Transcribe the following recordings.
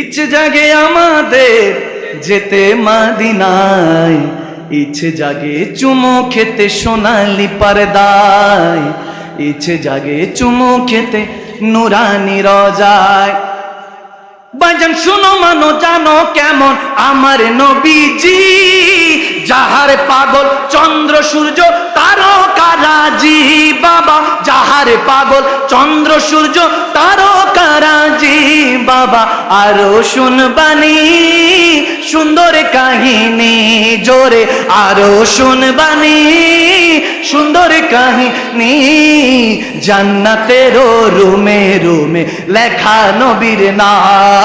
ইচ্ছে জাগে আমাদের যেতে মাদিনায়। ইচ্ছে জাগে চুমো খেতে সোনালি পারদায়। ইচ্ছে জাগে চুমো খেতে নুরানি রজায়। বাজন, শুনো মানো, জানো কেমন? আমার নবীজি, যাহার পাগল চন্দ্র, সূর্য তারকারাজি বাবা। যাহার পাগল চন্দ্র, সূর্য তারকারাজি বাবা। আরও শুনবানি সুন্দর কাহিনী জোরে। আরও শুনবানি সুন্দর কাহিনী জান্নাতেরও রুমে রুমে লেখা নবীর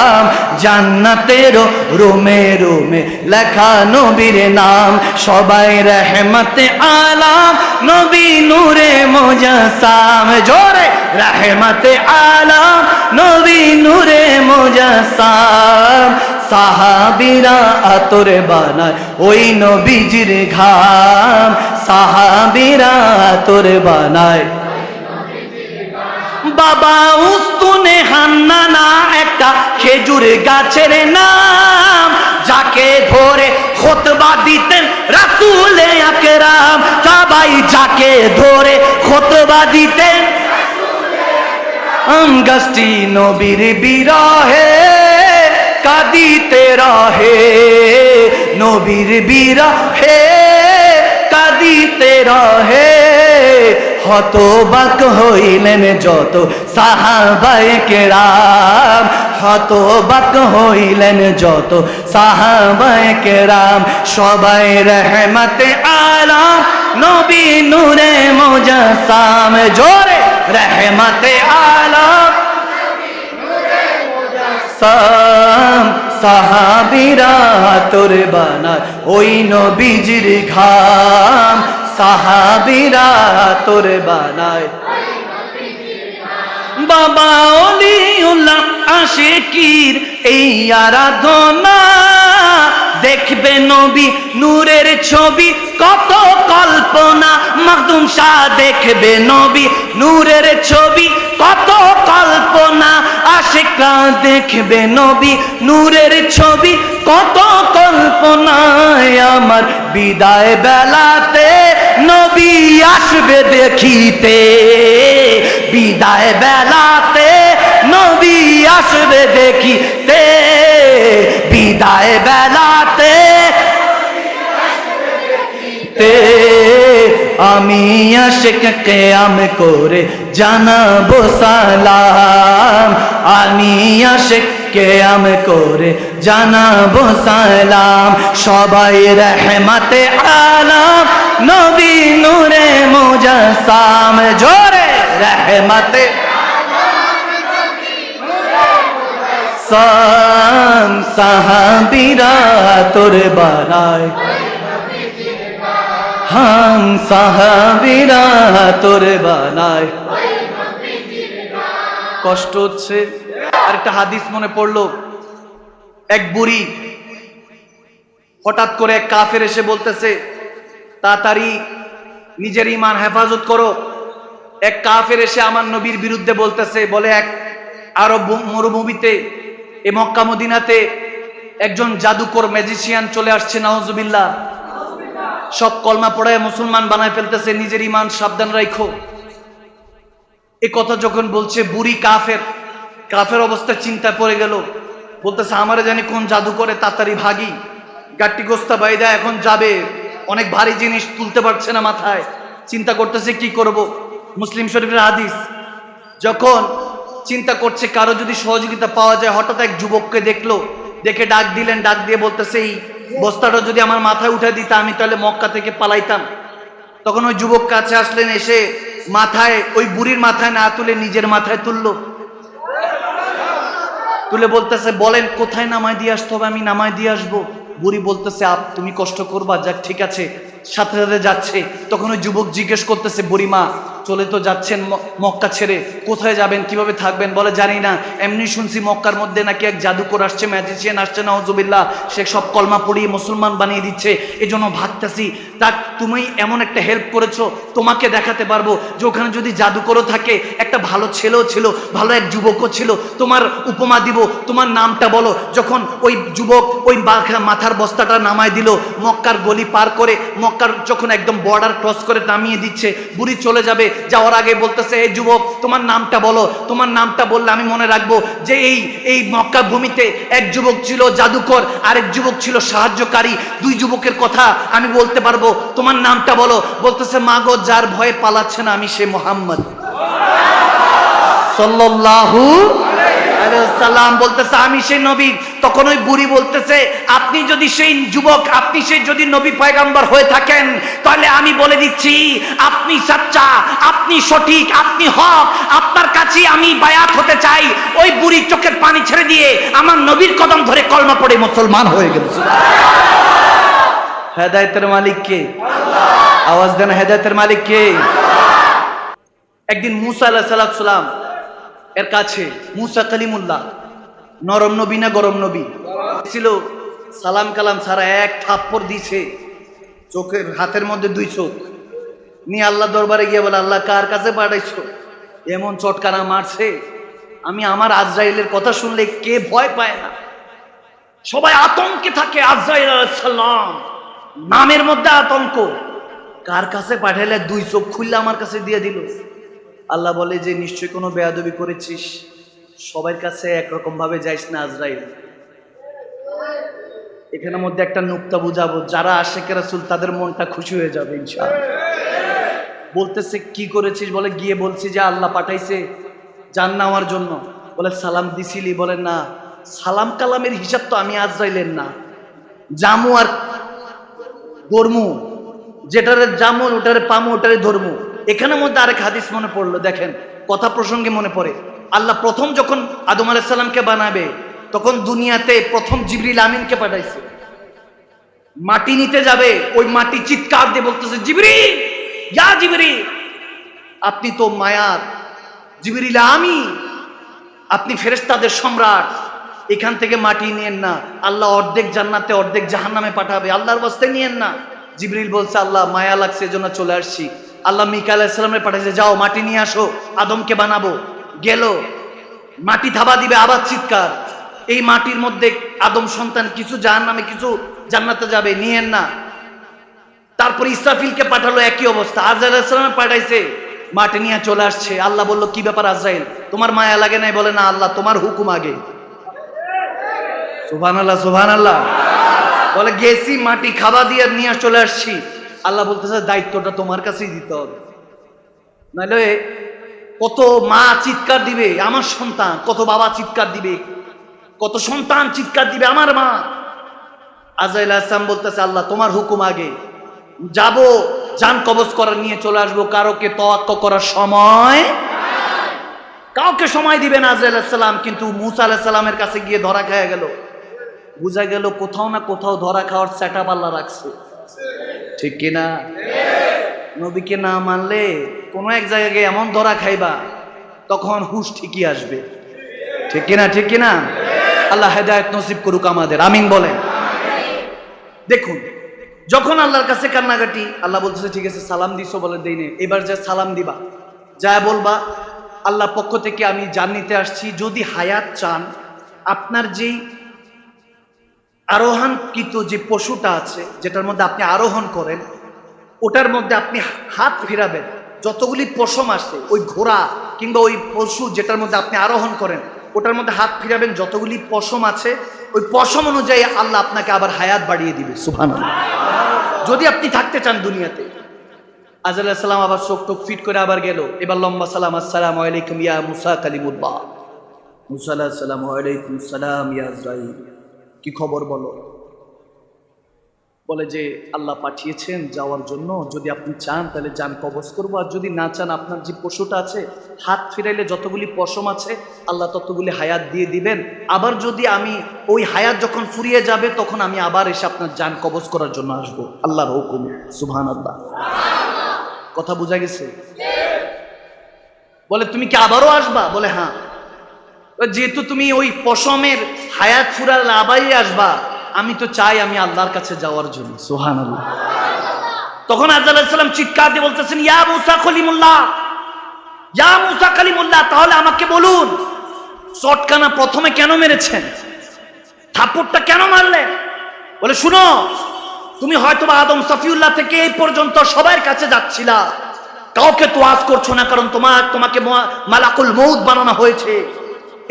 নাম জান্নাতেরও রুমে রুমে লেখা নবীর নাম। সবাই রহমতে আলাম, নবী নূরে মোজাসাম। জোরে, রহমতে আলাম, নবী নূরে মোজাসাম। সাহাবিরা আতরে বানায় ওই নবীজির ঘাম। সাহাবিরা আতরে বানায় বাবা উস্তুনে হান্নানা একটা খেজুর গাছের নাম, যাকে ধরে খোতবা দিতেন রাসুলে আকরাম। সবাই যাকে ধরে খোতবা দিতেন আম নবীর বিরহে, কাঁদিতে রহে। নবীর বিরহে, কাঁদিতে রহে। হতবাক হইলেন যত সাহাবায়ে কেরাম। হতবাক হইলেন যত সাহাবায়ে কেরাম। সবাই রহমতে আলাম নবী নূরে মোজাসাম জোরে, রহমতে আলাম সাম সাহাবিরা তোর বানায়। ওই নবীজির ঘাম। সাহাবিরা তোর বানায়। বাবা অলিউল্লাহ আশিকির এই আরাধনা। দেখবে নবী নূরের ছবি, কত কল্পনা। মাকদুম শাহ দেখবে নবী নূরের ছবি, কত কল্পনা। আশেকা দেখবে নবী নূরের ছবি, কত কল্পনায় আমার বিদায় বেলাতে। নবী আসবে দেখিতে, বিদায় বেলাতে নবী আসবে দেখিতে, বিদায় বেলাতে আমি আশেক কেয়াম করে জানাব সালাম। আমি আশেক কেয়াম করে জানাব সালাম। সবাই রহমতে আলাম নবী নূরে মোজাসাম জোরে রহমতে। সাম সাহাবিরা তোর বারায়। হাম সাহাবিরা তোর বানায় কষ্ট হচ্ছে। আর একটা হাদিস মনে পড়ল। এক বুড়ি হঠাৎ করে এক কাফের এসে বলতেছে তাড়াতাড়ি নিজের ইমান হেফাজত করো। এক কাফের এসে আমার নবীর বিরুদ্ধে বলতেছে, বলে এক আরব মরুভূমিতে, এ মক্কা মদিনাতে একজন জাদুকর ম্যাজিশিয়ান চলে আসছে, নাউজুবিল্লাহ। সব কলমা পড়ায় মুসলমান বানায় ফেলতেছে, নিজের ইমান সাবধান রাখো এ কথা যখন বলছে, বুড়ি কাফের কাফের অবস্থা চিন্তা পড়ে গেল। বলতেছে, আমারে জানি কোন জাদু করে তাড়াতাড়ি ভাগি গাট্টি গোস্তা বাইদা এখন যাবে। অনেক ভারী জিনিস তুলতে পারছে না মাথায়। চিন্তা করতেছে কি করব? মুসলিম শরীফের হাদিস, যখন চিন্তা করছে কারও যদি সহযোগিতা পাওয়া যায়, হঠাৎ এক যুবককে দেখল, দেখে ডাক দিলেন, ডাক দিয়ে বলতেছে, এই বস্তাটা যদি আমার মাথায় উঠে দিত, আমি তাহলে মক্কা থেকে পালাইতাম। তখন ওই যুবক কাছে আসলেন, এসে মাথায়, ওই বুড়ির মাথায় না তুলে নিজের মাথায় তুলল। তুলে বলতেছে, বলেন, কোথায় নামায় দিয়ে আসতে হবে? আমি নামায় দিয়ে আসব। বুড়ি বলতেছে, আপ, তুমি কষ্ট করবা, যাক, ঠিক আছে। সাথে সাথে যাচ্ছে। তখন ওই যুবক জিজ্ঞেস করতেছে বুড়ি মা চলে তো যাচ্ছেন মক্কা ছেড়ে। কোথায় যাবেন, কীভাবে থাকবেন বলে জানি না। এমনি শুনছি মক্কার মধ্যে নাকি এক জাদুকর আসছে ম্যাজিশিয়ান আসছে নওজুবিল্লাহ সে সব কলমা পড়িয়ে মুসলমান বানিয়ে দিচ্ছে। এজন্য ভাবতেছি তা তুমি এমন একটা হেল্প করেছ, তোমাকে দেখাতে পারব যে ওখানে যদি জাদুকরও থাকে, একটা ভালো ছেলেও ছিল, ভালো এক যুবকও ছিল, তোমার উপমা দিব, তোমার নামটা বলো। যখন ওই যুবক ওই মাথার বস্তাটা নামায় দিল, মক্কার গলি পার করে, মক্কার যখন একদম বর্ডার ক্রস করে নামিয়ে দিচ্ছে, বুড়ি চলে যাবে যাওয়ার আগে বলতেছে, এই যুবক, তোমার নামটা বলো। তোমার নামটা বললে আমি মনে রাখব যে এই এই মক্কা ভূমিতে এক যুবক ছিল জাদুকর, আরেক যুবক ছিল সাহায্যকারী। দুই যুবকের কথা আমি বলতে পারব। তোমার নামটা বলো। বলতেছে মাগো যার ভয়ে পালাচ্ছে না আমি সে মোহাম্মদ। সাল্লাল্লাহু সাল্লাম বলতেছে, আমি সেই নবী। তখন ওই বুড়ি বলতেছে, আপনি যদি সেই যুবক, আপনি সেই যদি নবী পয়গাম্বর হয়ে থাকেন, তাহলে আমি বলে দিচ্ছি, আপনি সাচ্চা, আপনি সঠিক, আপনি হক, আপনার কাছে আমি বায়াত হতে চাই। ওই বুড়ির চোখের পানি ছেড়ে দিয়ে আমার নবীর কদম ধরে কলমা পড়ে মুসলমান হয়ে গেল। হেদায়েতের মালিক কে? আওয়াজ দেন, হেদায়েতের মালিক কে? একদিন মুসা আলাহ সালাম এর কাছে মুসা কালিমুল্লাহ, নরম নবী না গরম নবী? ছিল সালাম কালাম সারা এক থাপ্পড় দিছে, চোখের হাতের মধ্যে দুই চোখ। নিয়ে আল্লাহ দরবারে গিয়ে বলে, আল্লাহ কার কাছে পাঠাইছো? এমন চটকানা মারছে। আমি আমার আজরাইলের কথা শুনলে কে ভয় পায় না? সবাই আতঙ্কে থাকে, আজরাইল সালাম, নামের মধ্যে আতঙ্ক। কার কাছে পাঠাইলে দুই চোখ খুললে আমার কাছে দিয়ে দিল? আল্লাহ বলে যে নিশ্চয়ই কোনো বেয়াদবি করেছিস? সবার কাছে একরকম ভাবে যাইস না আজরাইল। এখানের মধ্যে একটা নুক্তা বুঝাবো। যারা আশেখ রাসুল, তাদের মনটা খুশি হয়ে যাবে, ইনশাআল্লাহ। বলতেছে, কি করেছিস? বলে, গিয়ে বলছি যে, আল্লাহ পাঠাইছে জান নেওয়ার জন্য। বলে, সালাম দিছিলি? বলে, না। সালাম কালামের হিসাব তো আমি আজরাইলের না। জামু আর ধর্মু যেটারে জামু, ওটারে পামু, ওটারে ধর্মু। এখানের মধ্যে আরেক হাদিস মনে পড়ল, দেখেন, কথা প্রসঙ্গে মনে পড়ে। আল্লাহ প্রথম যখন আদম আলাইসাল্লামকে বানাবে, তখন দুনিয়াতে প্রথম জিবরিল আমিনকে পাঠাইছে। মাটি নিতে যাবে, ওই মাটি চিৎকার দিয়ে বলতেছে জিবরি যা জিবরি আপনি তো মায়ার, জিবরিল আমি, আপনি ফেরেশতাদের সম্রাট, এখান থেকে মাটি নিয়েন না, আল্লাহ অর্ধেক জান্নাতে, অর্ধেক জাহান্নামে পাঠাবে, আল্লাহর বস্তে নিয়েন না। জিবরিল বলছে, আল্লাহ, মায়া লাগছে, এজন্য চলে আসছি। আল্লাহ মিকা আলাইসালামের পাঠাইছে, যাও, মাটি নিয়ে আসো, আদমকে বানাবো। গেল। মাটি থাবা দিবে আবার চিৎকার। এই মাটির মধ্যে আদম সন্তান কিছু যার জাহান্নামে, কিছু জান্নাতে যাবে, নিয়েন না। তারপর ইসরাফিলকে পাঠালো একই অবস্থা। আজরাইল সালামে পাঠাইছে, মাটি নিয়ে চলে আসছে। আল্লাহ বলল, কি ব্যাপার আজরাইল? তোমার মায়া লাগে নাই? বলে, না আল্লাহ, তোমার হুকুম আগে। সুবহান আল্লাহ সুবহান আল্লাহ বলে, গেছি, মাটি খাবার দিয়ে নিয়ে চলে আসছি। আল্লাহ বলতেছে, দায়িত্বটা তোমার কাছেই দিতে হবে। নাহলে কত মা চিৎকার দিবে, আমার সন্তান। কত বাবা চিৎকার দিবে, কত সন্তান চিৎকার দিবে, আমার মা। আজাইল আসলাম বলতেছে, আল্লাহ, তোমার হুকুম আগে। যাব, যান কবজ করার নিয়ে চলে আসব। কারোকে তোয়াক্ক করার সময় কাউকে সময় দিবেন আজরাইল সালাম। কিন্তু মুসা আলাহ সালামের কাছে গিয়ে ধরা খাওয়া গেল। বোঝা গেল কোথাও না কোথাও ধরা খাওয়ার সেটা পাল্লা রাখছে। ঠিক কিনা নবীকে না মানলে কোনো এক জায়গায় গিয়ে এমন ধরা খাইবা, তখন হুশ ঠিকই আসবে। ঠিক কিনা ঠিক কিনা আল্লাহ হেদায়ত নসিব করুক আমাদের, আমিন বলেন। দেখুন, যখন আল্লাহর কাছে কান্নাকাটি, আল্লাহ বলতেছে, ঠিক আছে, সালাম দিছো বলে দেই নে এবার যা সালাম দিবা, যা বলবা, আল্লাহ পক্ষ থেকে আমি জান নিতে আসছি, যদি হায়াত চান, আপনার যেই আরোহণকৃত যে পশুটা আছে, যেটার মধ্যে আপনি আরোহণ করেন, ওটার মধ্যে আপনি হাত ফিরাবেন। যতগুলি পশম আসে ওই ঘোড়া কিংবা ওই পশু যেটার মধ্যে আপনি আরোহণ করেন, ওটার মধ্যে হাত ফিরাবেন, যতগুলি পশম আছে, ওই পশম অনুযায়ী আল্লাহ আপনাকে আবার হায়াত বাড়িয়ে দিবে সুফান যদি আপনি থাকতে চান দুনিয়াতে আজাল্লাহ সালাম আবার চোখ টোক ফিট করে আবার গেল, এবার লম্বা সালাম, আসসালাম আলাইকুম ইয়া মুসা কালিমুল্লাহ। মুসা আলাহ সালাম আলাইকুম সালাম ইয়া কি খবর বলো? বলে যে, আল্লাহ পাঠিয়েছেন যাওয়ার জন্য, যদি আপনি চান তাহলে যান, কবজ করব। আর যদি না চান, আপনার যে পশুটা আছে, হাত ফিরাইলে যতগুলি পশম আছে, আল্লাহ ততগুলি হায়াত দিয়ে দিবেন। আবার যদি আমি ওই হায়াত যখন ফুরিয়ে যাবে, তখন আমি আবার এসে আপনার যান, কবজ করার জন্য আসব। আল্লাহর হুকুম। সুবহান আল্লাহ কথা বোঝা গেছে? বলে, তুমি কি আবারও আসবা? বলে হ্যাঁ। যেহেতু তুমি ওই পশমের হায়াত ফুরার আবাই আসবা, আমি তো চাই আমি আল্লাহর কাছে যাওয়ার জন্য। সোহান আল্লাহ তখন আজাল্লাম চিৎকার দিয়ে বলতেছেন, ইয়া মুসা খলিমুল্লাহ, ইয়া মুসা খলিমুল্লাহ, তাহলে আমাকে বলুন চটকানা প্রথমে কেন মেরেছেন? থাপ্পড়টা কেন মারলেন? বলে, শুনো, তুমি হয়তো বা আদম সফিউল্লাহ থেকে এই পর্যন্ত সবার কাছে যাচ্ছিলা। কাউকে তো আজ করছ না, কারণ তোমার, তোমাকে মালাকুল মৌত বানানো হয়েছে।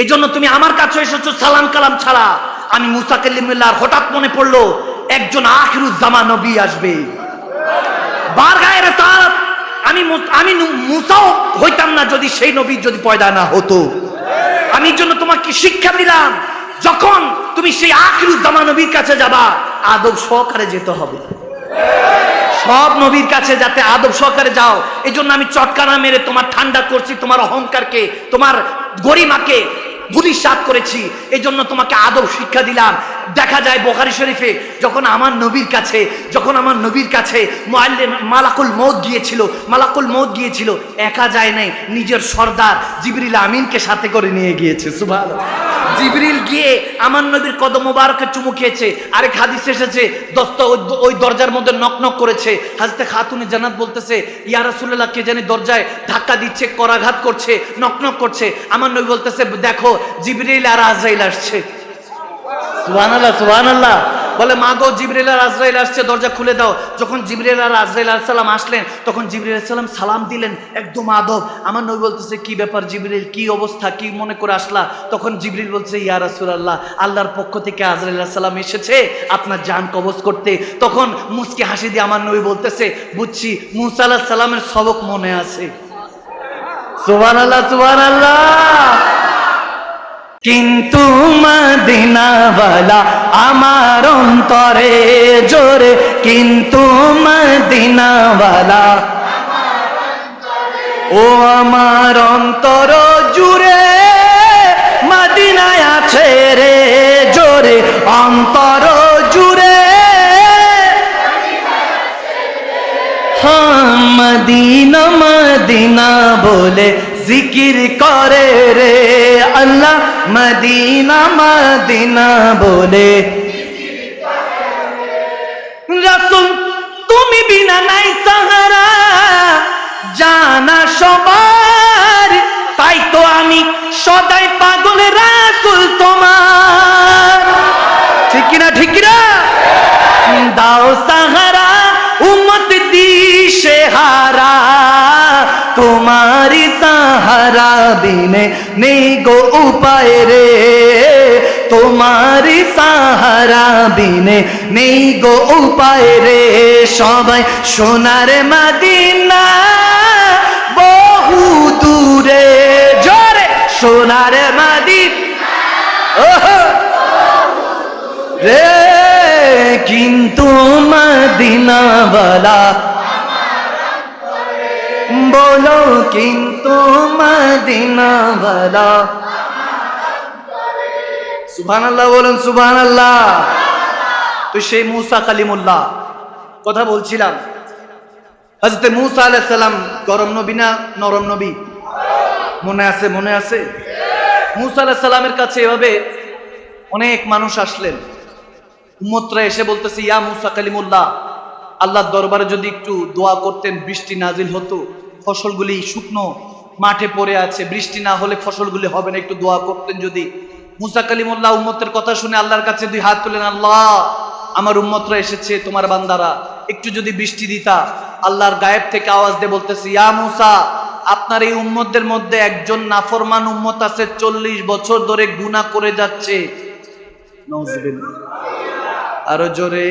এই জন্য তুমি আমার কাছে এসেছ সালাম কালাম ছাড়া। আমি মুসা কাল্লিমুল্লাহর হঠাৎ মনে পড়ল, একজন আখিরুজ্জামা নবী আসবে। বার আমি আমি মুসাও হইতাম না যদি সেই নবী যদি পয়দা না হতো। আমি জন্য তোমাকে শিক্ষা দিলাম, যখন তুমি সেই আখিরুজ্জামা নবীর কাছে যাবা, আদব সহকারে যেতে হবে। সব নবীর কাছে যাতে আদব সহকারে যাও। এই জন্য আমি চটকানা মেরে তোমার ঠান্ডা করছি, তোমার অহংকারকে, তোমার গরিমাকে পুলিশ সাত করেছি। এই জন্য তোমাকে আদব শিক্ষা দিলাম। দেখা যায় বোখারি শরীফে, যখন আমার নবীর কাছে, যখন আমার নবীর কাছে মালাকুল মৌত গিয়েছিল, মালাকুল মৌত গিয়েছিল, একা যায় নাই, নিজের সর্দার জিবরিল আমিনকে সাথে করে নিয়ে গিয়েছে সুভাষ জিবরিল গিয়ে আমার নবীর কদম মোবারকে চুমু খেয়েছে, আরেক হাদিস এসেছে, দস্ত ওই- দরজার মধ্যে নক নক করেছে। হাজতে খাতুনে জানাত বলতেছে, ইয়া রাসূলুল্লাহ, কে জানি দরজায় ধাক্কা দিচ্ছে, করাঘাত করছে নক নক করছে? আমার নবী বলতেছে, দেখো জিবরিল আর আজরাইল আসছে। বলে মা গো জিবরিল আর আজরাইল আসছে, দরজা খুলে দাও। যখন জিবরিল আর আজরাইল সালাম আসলেন, তখন জিবরিল সালাম দিলেন, একদম আদব। আমার নবী বলতেছে, কি ব্যাপার জিবরিল, কি অবস্থা, কি মনে করে আসলা? তখন জিবরিল বলছে, ইয়া রাসূলুল্লাহ, আল্লাহর পক্ষ থেকে আজরাইল সালাম এসেছে আপনার জান কবজ করতে। তখন মুসকি হাসি দিয়ে আমার নবী বলতেছে, বুঝছি, মুসা আলাইহিস সালামের সবক মনে আছে। সুবহানাল্লাহ সুবহানাল্লাহ। কিন্তু মদিনাওয়ালা আমার অন্তরে জোরে, কিন্তু মদিনাওয়ালা ও আমার অন্তর জুড়ে মদিনায় আছে রে জোরে, অন্তর জুড়ে হ্যাঁ মদিনা মদিনা বলে জিকির করে রে আল্লাহ মদিনা মদিনা বলে। রাসুল, তুমি বিনা নাই সাহারা, জানা সবার। তাই তো আমি সদাই পাগল রাসুল তোমার। ঠিক কিনা ঠিক কিনা? দাও তোমারি সাহারা বিনে নেই গো উপায় রে তোমারি সাহারা বিনে নেই গো উপায় রে সবাই সোনার মাদিনা বহু দূরে জোরে সোনার মাদিনা রে কিন্তু মদিনাওয়ালা বলো কিন্তু মদিনাওয়ালা। সুবহান আল্লাহ বলুন সুবহান আল্লাহ তো সেই মুসা কালিমুল্লাহ, কথা বলছিলাম। হজরত মুসা আলাইহিস সালাম গরম নবী না নরম নবী? মনে আছে মনে আছে? মুসা আলাইহিস সালামের কাছে এভাবে অনেক মানুষ আসলেন। উম্মতরা এসে বলতেছে, ইয়া মুসা কালিমুল্লাহ আল্লাহর দরবারে যদি একটু দোয়া করতেন, বৃষ্টি নাজিল হতো, ফসলগুলি শুকনো মাঠে পড়ে আছে, বৃষ্টি না হলে ফসলগুলি হবে না, একটু দোয়া করতেন যদি। মুসা কালিমুল্লাহ উম্মতের কথা শুনে আল্লাহর কাছে দুই হাত তুলেন, আল্লাহ, আমার উম্মতরা এসেছে, তোমার বান্দারা, একটু যদি বৃষ্টি দিতা, আল্লাহর গায়েব থেকে আওয়াজ দিয়ে বলতেছে, ইয়া মুসা, আপনার এই উম্মতদের মধ্যে একজন নাফরমান উম্মত আছে, চল্লিশ বছর ধরে গুনাহ করে যাচ্ছে। আরও জোরে।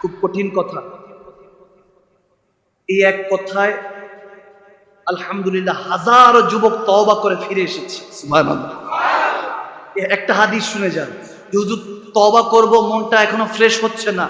খুব কঠিন কথা। এই এক কথায় আলহামদুলিল্লাহ হাজারো যুবক তওবা করে ফিরে এসেছে। একটা হাদিস শুনে যান। যে হুজুর, তওবা করব, মনটা এখনও ফ্রেশ হচ্ছে না।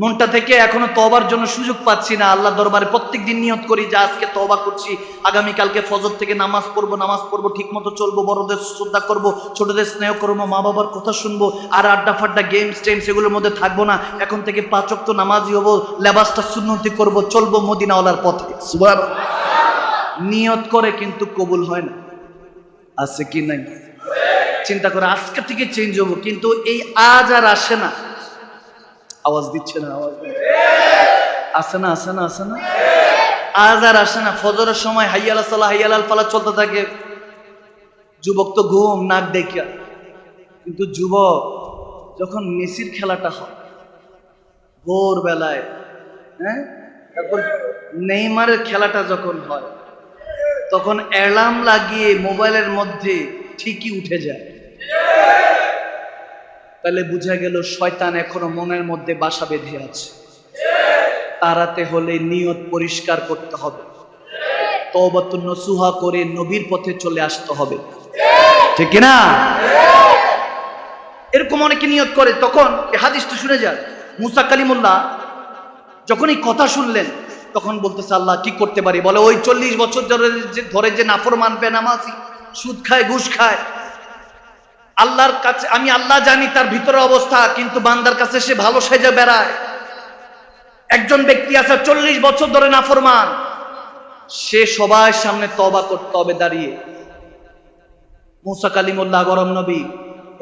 মনটা থেকে এখনও তবার জন্য সুযোগ পাচ্ছি না। আল্লাহ দরবারে প্রত্যেক দিন নিয়ত করি যে আজকে তবা করছি আগামী কালকে ফজর থেকে নামাজ পড়ব নামাজ পড়ব ঠিক মতো চলবো, বড়দের শ্রদ্ধা করব, ছোটদের স্নেহ করব মা বাবার কথা শুনব, আর আড্ডা ফাড্ডা গেমস টেমস এগুলোর মধ্যে থাকব না। এখন থেকে পাচক তো নামাজই হব, লেবাসটা সুন্নতি করব, চলবো মদিনাওয়ালার পথে। নিয়ত করে কিন্তু কবুল হয় না। আছে কি নাই? চিন্তা করে আজকে থেকে চেঞ্জ হব, কিন্তু এই আজ আর আসে না। আওয়াজ দিচ্ছে না, আওয়াজ। আসে না আসে না আসে না? আজ আর আসে না, ফজরের সময় হাইয়াল সাল্লাহ হাইয়াল ফালা চলতে থাকে। যুবক তো ঘুম, নাক দেখিয়া কিন্তু যুবক, যখন মেসির খেলাটা হয় ভোর বেলায় হ্যাঁ? তারপর নেইমারের খেলাটা যখন হয়, তখন অ্যালার্ম লাগিয়ে মোবাইলের মধ্যে ঠিকই উঠে যায়। তাহলে বোঝা গেল শয়তান এখনও মনের মধ্যে বাসা বেঁধে আছে। তাড়াতে হলে নিয়ত পরিষ্কার করতে হবে। তওবাত নসুহা করে নবীর পথে চলে আসতে হবে। ঠিক কি না এরকম অনেকে নিয়ত করে, তখন হাদিসটা শুনে যান। মুসা কালিমুল্লাহ যখন এই কথা শুনলেন, তখন বলতেছে, আল্লাহ, কি করতে পারি? বলে, ওই চল্লিশ বছর ধরে যে ধরে যে নাফর মানবে নামাজি সুদ খায়, ঘুষ খায় আল্লাহর কাছে আমি আল্লাহ জানি তার ভিতরে অবস্থা, কিন্তু বান্দার কাছে সে ভালো সেজে বেড়ায়। একজন ব্যক্তি আছে চল্লিশ বছর ধরে নাফরমান। সে সবার সামনে তবা করতে হবে দাঁড়িয়ে। মুসা কালিমুল্লাহ গরম নবী,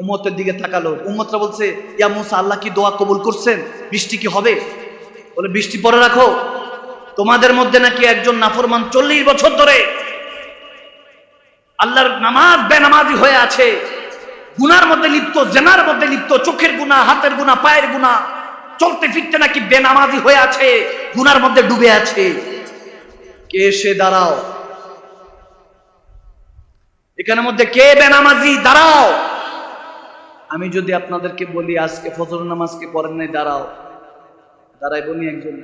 উম্মতের দিকে তাকালো। উম্মতরা বলছে, ইয়া মুসা, আল্লাহ কি দোয়া কবুল করছেন? বৃষ্টি কি হবে? বলে, বৃষ্টি পরে রাখো। তোমাদের মধ্যে নাকি একজন নাফরমান চল্লিশ বছর ধরে আল্লাহর নামাজ বেনামাজি হয়ে আছে। গুনার মধ্যে লিপ্ত, জেনার মধ্যে লিপ্ত, চোখের গুণা, হাতের গুণা, পায়ের গুণা, চলতে ফিরতে নাকি বেনামাজি হয়ে আছে, গুনার মধ্যে ডুবে আছে। কে সে দাঁড়াও? এখানের মধ্যে কে বেনামাজি? দাঁড়াও। আমি যদি আপনাদেরকে বলি, আজকে ফজর নামাজকে পড়েন নাই, দাঁড়াও। দাঁড়াইব নি একজন?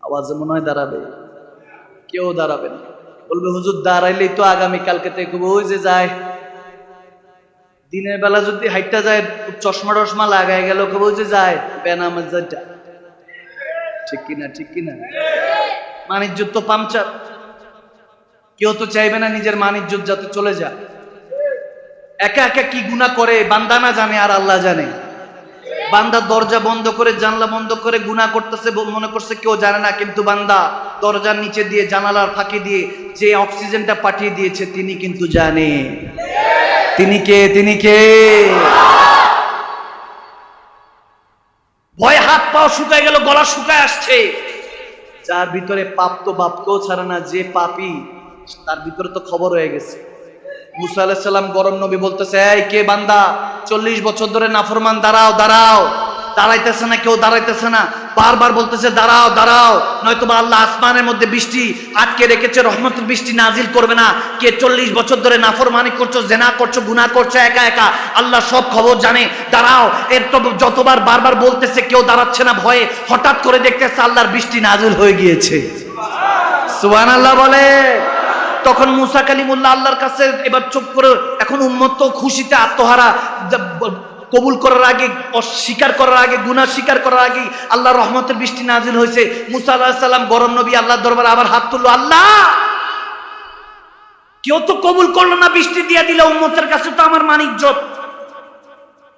আওয়াজে মনে হয় দাঁড়াবে। কেউ দাঁড়াবে না। বলবে, হুজুর, দাঁড়াইলেই তো আগামী কালকে থেকে ওই যে যায়। দিনের বেলা যদি হাইটটা যায়, চশমা টশমা লাগাই গেল ওই যে যায় বেনামাজ যেটা ঠিক কিনা ঠিক কিনা? মানিজ্য তো পাংচার কেউ তো চাইবে না নিজের মানিজ্য যাতে চলে যায়। একা একা কি গুণা করে, বান্দা না জানে আর আল্লাহ জানে। বান্দা দরজা বন্ধ করে, জানলা বন্ধ করে গুণা করতেছে মনে করছে, কেউ জানে না, কিন্তু বান্দা দরজার নিচে দিয়ে, জানালার ফাঁকি দিয়ে যে অক্সিজেনটা পাঠিয়ে দিয়েছে, তিনি কিন্তু জানে। তিনি কে? তিনি কে? ভয় হাত পাও শুকায় গেল গলা শুকায় আসছে। যার ভিতরে পাপ তো বাপকেও ছাড়ে না যে পাপি তার ভিতরে তো খবর হয়ে গেছে। মুসা আলাহিসাল্লাম গরম নবী বলতেছে এই কে বান্দা? চল্লিশ বছর ধরে নাফরমান দাঁড়াও দাঁড়াও। দাঁড়াইতেছে না কেউ দাঁড়াইতেছে না। বারবার বলতেছে, দাঁড়াও দাঁড়াও। নয়তো বা আল্লাহ আসমানের মধ্যে বৃষ্টি আটকে রেখেছে রহমতের বৃষ্টি নাজিল করবে না। কে চল্লিশ বছর ধরে নাফর নাফরমানি করছ, জেনা করছ, গুনাহ করছ, একা একা, আল্লাহ সব খবর জানে। দাঁড়াও, এর যতবার বারবার বলতেছে, কেউ দাঁড়াচ্ছে না ভয়ে, হঠাৎ করে দেখতেছে আল্লাহর বৃষ্টি নাজিল হয়ে গিয়েছে। সুবহান আল্লাহ বলে। তখন মুসা কালিমুল্লাহ আল্লাহর কাছে এবার চুপ করে, এখন উন্মত্ত খুশিতে আত্মহারা কবুল করার আগে, অস্বীকার করার আগে গুনা স্বীকার করার আগে আল্লাহ রহমতের বৃষ্টি নাজিল হয়েছে। মুসা আল্লাহ সাল্লাম গরম নবী আল্লাহর দরবার আবার হাত তুললো, আল্লাহ! কেউ তো কবুল করল না, বৃষ্টি দিয়ে দিলে, উম্মতের কাছে তো আমার মানিক জব।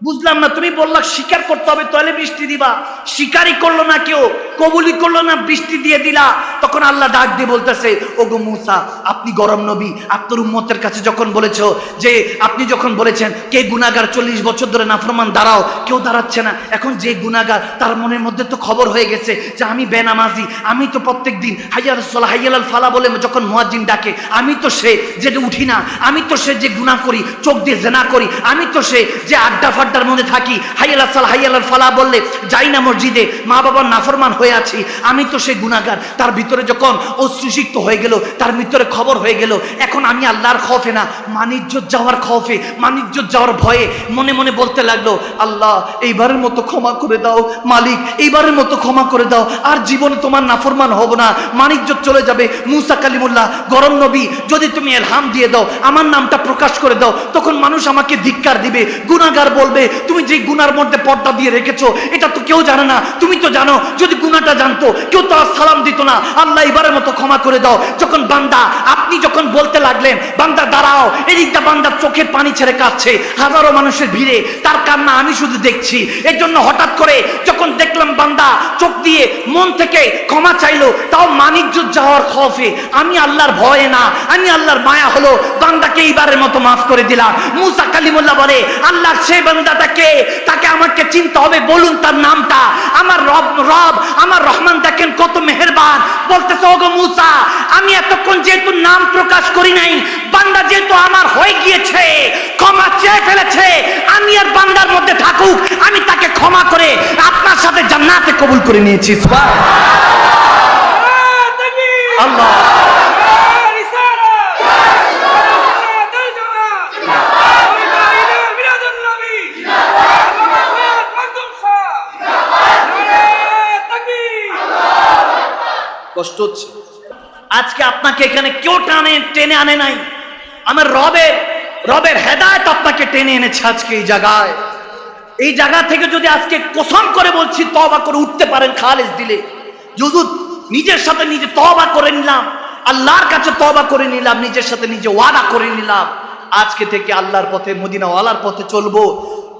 বুঝলাম না, তুমি বললা স্বীকার করতে হবে, তাহলে বৃষ্টি দিবা। স্বীকারই করল না কেউ। কবুলই করল না, বৃষ্টি দিয়ে দিলা। তখন আল্লাহ ডাক দিয়ে বলতেছে, ওগো মুসা, আপনি গরম নবী। আপনার উম্মতের কাছে যখন বলেছ যে, আপনি যখন বলেছেন, কে গুনাগার চল্লিশ বছর ধরে নাফরমান, দাঁড়াও, কেউ দাঁড়াচ্ছে না। এখন যে গুনাগার তার মনের মধ্যে তো খবর হয়ে গেছে যে, আমি বেনামাজি, আমি তো প্রত্যেক দিন হাইয়ার সোলা, হাইয়াল ফালা বলে যখন মুয়াজ্জিন ডাকে, আমি তো সে যে উঠি না, আমি তো সে যে গুনাহ করি, চোখ দিয়ে জেনা করি, আমি তো সে যে আড্ডা ফাড্ডার মধ্যে থাকি, হাইয়াল সাল, হাইয়াল ফালা বললে, যাই না মসজিদে মা বাবার নাফরমান হয়ে আছি, আমি তো সে গুনাহগার। তার ভিতরে যখন অশ্রুসিক্ত হয়ে গেল, তার ভিতরে খবর হয়ে গেল, এখন আমি আল্লাহর খফে না, মানিজ্য যাওয়ার খফে মানিজ্য যাওয়ার ভয়ে মনে মনে বলতে লাগল, আল্লাহ, এইবারের মতো ক্ষমা করে দাও, মালিক, এইবারের মতো ক্ষমা করে দাও, আর জীবনে তোমার নাফরমান হব না, মানিজ্য চলে যাবে, মুসা কালিমুল্লাহ, গরম নবী, যদি তুমি এলহাম দিয়ে দাও, আমার নামটা প্রকাশ করে দাও, তখন মানুষ আমাকে ধিক্কার দিবে গুনাগার বলবে, তুমি যে গুনার মধ্যে পর্দা দিয়ে রেখেছো, এটা তো কেউ জানে না, তুমি তো জানো, যদি গুনাটা জানতো, কেউ তো আর সালাম দিত না। আল্লাহ এবারের মতো ক্ষমা করে দাও। যখন বান্দা, আপনি যখন বলতে লাগলেন, বান্দা দাঁড়াও, এদিকটা বান্দার চোখের পানি ছেড়ে কাঁদছে, হাজারো মানুষের ভিড়ে, তার কান্না আমি শুধু দেখছি। এর জন্য হঠাৎ করে যখন দেখলাম বান্দা চোখ দিয়ে মন থেকে ক্ষমা চাইলো, তাও মানিকজুত যাওয়ার খফে আমি আল্লাহর ভয়ে না, আমি আল্লাহর মায়া হলো, বান্দাকে এইবারের মতো মাফ করে দিলাম। মুসা কালিমুল্লাহ বলে, আল্লাহ সে বান্দাটাকে, তাকে আমাকে চিনতে হবে, বলুন তার নামটা। আমার রব রব আমার রহমান দেখেন কত মেহেরবান। বলতেছে, ওগো মুসা, আমি এতক্ষণ যেহেতু নাম প্রকাশ করি নাই, বান্দা যেহেতু আমার হয়ে গিয়েছে, ক্ষমা চেয়ে ফেলেছে, আমি আর বান্দার মধ্যে থাকুক, আমি তাকে ক্ষমা করে আপনার সাথে জান্নাতে কবুল করে নিয়েছি, সুবহানাল্লাহ। আল্লাহ। কষ্ট হচ্ছে। আজকে আপনাকে এখানে কেউ টানে, টেনে আনে নাই। আমার রবের রবের হেদায়ত আপনাকে টেনে এনেছে আজকে এই জায়গায়। এই জায়গা থেকে যদি আজকে কোসম করে বলছি তবা করে উঠতে পারেন খালেজ দিলে। যুজুদ নিজের সাথে নিজে তবা করে নিলাম। আল্লাহর কাছে তবা করে নিলাম, নিজের সাথে নিজে ওয়াদা করে নিলাম। আজকে থেকে আল্লাহর পথে মদিনা ওয়ালার পথে চলবো।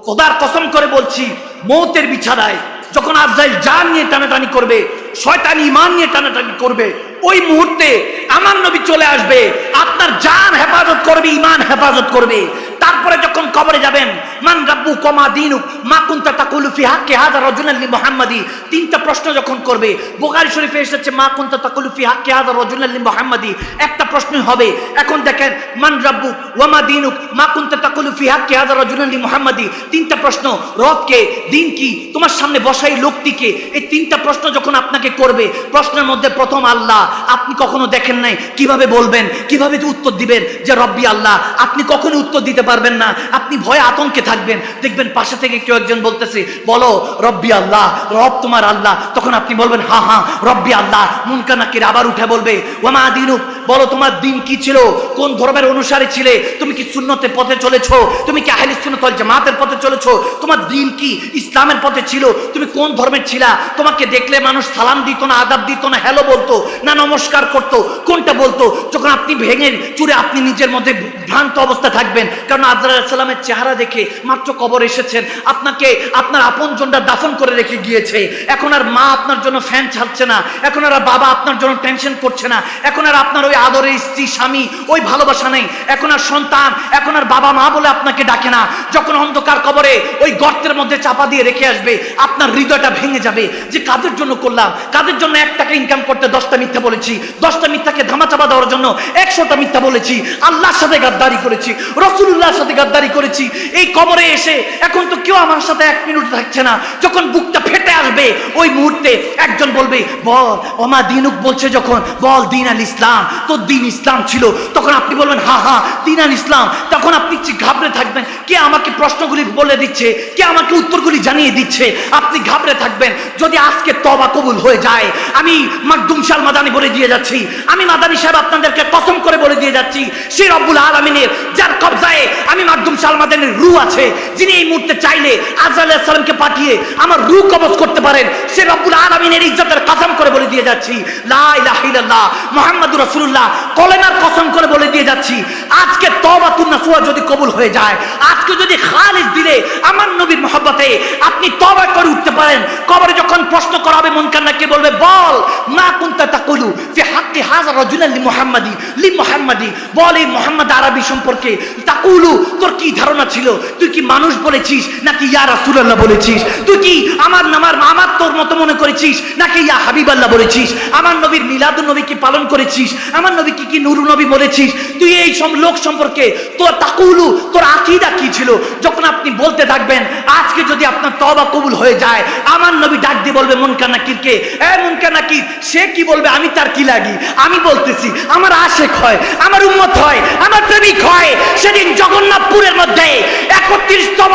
খোদার কসম করে বলছি, মৌতের বিছানায় যখন আফজাইল জান নিয়ে টানাটানি করবে শয়তান ইমান নিয়ে টানাটানি করবে। ওই মুহূর্তে আমার নবী চলে আসবে। আপনার জান হেফাজত করবে ইমান হেফাজত করবে। তারপরে যখন কবরে যাবেন, মান রাব্বু কমা দিনুক, মা কুনতা তাকুলু ফি হাক্কি হাযা রাজুলান লি মুহাম্মাদি। তিনটা প্রশ্ন যখন করবে, বুখারী শরীফে এসেছে, মা কুনতা তাকুলু ফি হাক্কি হাযা রাজুলান লি মুহাম্মাদি। একটা প্রশ্নই হবে, এখন দেখেন, মান রাব্বু ওয়া দিনুক, মা কুনতা তাকুলু ফি হাক্কি হাযা রাজুলান লি মুহাম্মাদি। তিনটা প্রশ্ন রবকে দিন কি, তোমার সামনে বসাই লোকটিকে এই তিনটা প্রশ্ন যখন আপনাকে করবে, প্রশ্নের মধ্যে প্রথম আল্লাহ, আপনি কখনো দেখেন নাই, কীভাবে বলবেন, কীভাবে উত্তর দিবেন যে রব্বি আল্লাহ, আপনি কখনো উত্তর দিতে পারবেন না। আপনি ভয়ে আতঙ্কে থাকবেন। দেখবেন পাশে থেকে কেউ একজন বলতেছে, বলো, রব্বি আল্লাহ, রব তোমার আল্লাহ। তখন আপনি বলবেন, হা হা, রব্বি আল্লাহ। মুনকানাকির আবার উঠে বলবে ওমা দিনুক? বলো তোমার দিন কি ছিল? কোন ধর্মের অনুসারে ছিলে? তুমি কি সুন্নতে পথে চলেছো? তুমি কি আহলে সুন্নাত ওয়াল জামাতের পথে চলেছো? তোমার দিন কি ইসলামের পথে ছিল? তুমি কোন ধর্মের ছিলা? তোমাকে দেখলে মানুষ সালাম দিত না, আদাব দিত না, হ্যালো বলতো, না নমস্কার করতো। কোনটা বলতো? যখন আপনি ভেঙে চুরে আপনি নিজের মধ্যে ভ্রান্ত অবস্থা থাকবেন। কারণ আজরামের চেহারা দেখে মাত্র কবর এসেছেন। আপনাকে আপনার আপনজনটা দাফন করে রেখে গিয়েছে। এখন আর মা আপনার জন্য ফ্যান ছাড়ছে না। এখন আর বাবা আপনার জন্য টেনশন করছে না। এখন আর আপনার ওই আদরের স্ত্রী, স্বামী, ওই ভালোবাসা নেই। এখন আর সন্তান, এখন আর বাবা মা বলে আপনাকে ডাকে না। যখন অন্ধকার কবরে ওই গর্তের মধ্যে চাপা দিয়ে রেখে আসবে, আপনার হৃদয়টা ভেঙে যাবে যে কাদের জন্য করলাম? কাদের জন্য এক টাকা ইনকাম করতে দশটা মিথ্যা বলেছি? দশটা মিথ্যাকে ধামা চাপা দেওয়ার জন্য একশোটা মিথ্যা বলেছি? আল্লাহর সাথে গাদ্দারি করেছি রসুল্লাহর সাথে গাদ্দারি করেছি। এই কবরে এসে এখন তো কেউ আমার সাথে এক মিনিট থাকছে না। যখন বুকটা ফেটে আসবে, ওই মুহূর্তে একজন বলবে, বল, ওমা দিনুক বলছে যখন, বল দিন আল ইসলাম তোর দিন ইসলাম ছিল, তখন আপনি বলবেন, হা হা দিন আল ইসলাম। তখন আপনি ঘাবড়ে থাকবেন। কে আমাকে প্রশ্নগুলি বলে দিচ্ছে? কে আমাকে উত্তরগুলি জানিয়ে দিচ্ছে? আপনি ঘাবড়ে থাকবেন। যদি আজকে তবা কবুল হয়ে যায়, আমি মাকদুম শাল মাদানি বলে দিয়ে যাচ্ছি। আমি মাদানি সাহেব আপনাদেরকে কসম করে বলে দিয়ে যাচ্ছি সেই রব্বুল আলমিনের যার কবজায় আমি মাকদুম শাল মাদানির রু আছে, যিনি এই মুহূর্তে চাইলে আজরাইল সালামকে পাঠিয়ে আমার রু কবজ করতে পারেন, সে রব্বুল আলমিনের ইজ্জতের কসম করে বলে দিয়ে যাচ্ছি। লা ইলাহা ইল্লাল্লাহ, মুহাম্মাদুর কলেমার কসম করে বলে দিয়ে যাচ্ছি, আজকে তওবাতুন নাসুহা যদি কবুল হয়ে যায়, আজকে যদি খালিস দিলে আমার নবীর মহব্বতে আপনি তবা করে উঠতে পারেন। কবরে যখন প্রশ্ন করা হবে মুনকান্নাকে বলবে, বল, মা কুনতা তাকুলু ফি হাক্কি হাযা রাজুলান লি মুহাম্মাদি লি মুহাম্মাদি, বল এই মুহাম্মদ আরবি সম্পর্কে, তাকুলু, তোর কি ধারণা ছিল? তুই কি মানুষ বলেছিস, নাকি ইয়া রাসূলুল্লাহ বলেছিস? তুই কি আমার নামার, আমার তোর মতো মনে করেছিস, নাকি ইয়া হাবিবাল্লাহ বলেছিস? আমার নবীর মিলাদুন নবী কি পালন করেছিস? আমার নবী কি কি নুরু নবী বলেছিস? তুই এই সব লোক সম্পর্কে তোর তাকুলু, তোর আকীদা কি ছিল? যখন আপনি বলতে থাকবেন, আজকে যদি আপনার তওবা কবুল হয়ে যায়, আমার নবী ডাক দিয়ে বলবে, মনকা নাকিরকে এ মনকা নাকির, সে কি বলবে? আমি তার কি লাগি? আমি বলতেছি, আমার আশেক হয়, আমার উম্মত হয়, আমার প্রেমিক হয়। সেদিন জগন্নাথপুরের মধ্যে একত্রিশতম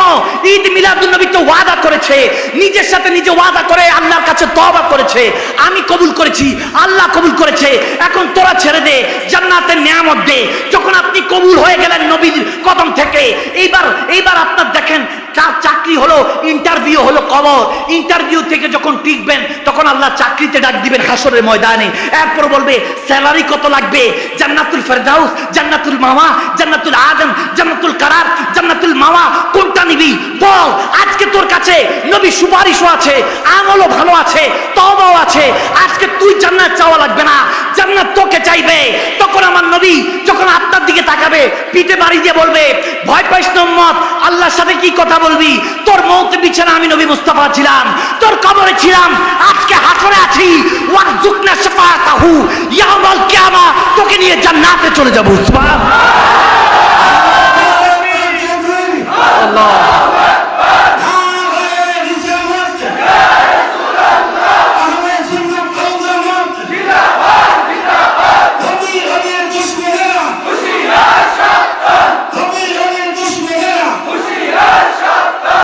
ঈদ মিলাদুল নবী তো ওয়াদা করেছে। নিজের সাথে নিজে ওয়াদা করে আল্লাহর কাছে তওবা করেছে। আমি কবুল করেছি, আল্লাহ কবুল করেছে। এখন তোরা ছেড়ে দে, জান্নাতের নিয়ামত দে। যখন আপনি কবুল হয়ে গেলেন নবীর কদম থেকে, এইবার এইবার আপনার দেখেন চা- চাকরি হলো ইন্টারভিউ হলো কবর। ইন্টারভিউ থেকে যখন টিকবেন, তখন আল্লাহ চাকরিতে ডাক দিবেন হাসরের ময়দানে। এরপর বলবে স্যালারি কত লাগবে? জান্নাতুল ফেরদাউস, জান্নাতুল মামা, জান্নাতুল আদম, জান্নাতুল কারার, জান্নাতুল বল কাছে নবী সুপারিশও আছে, আমলও ভালো আছে তবাও আছে। আজকে তুই জান্নাত চাওয়া লাগবে না, জান্নাত তোকে চাইবে। তখন আমার নবী যখন আপনার দিকে তাকাবে, পিঠে বাড়ি দিয়ে বলবে, ভয় পাইস না উম্মত, আল্লাহর সাথে কি কথা বলবি? তোর মৌত বিছানা আমি নবী মুস্তাফা ছিলাম, তোর কবরে ছিলাম, আজকে হাসরে আছি। ওয়ার জুকনা শাফাতাহু ইয়াউমাল কিয়ামা, তোকে নিয়ে জান্নাতে চলে যাব। সুবহান আল্লাহ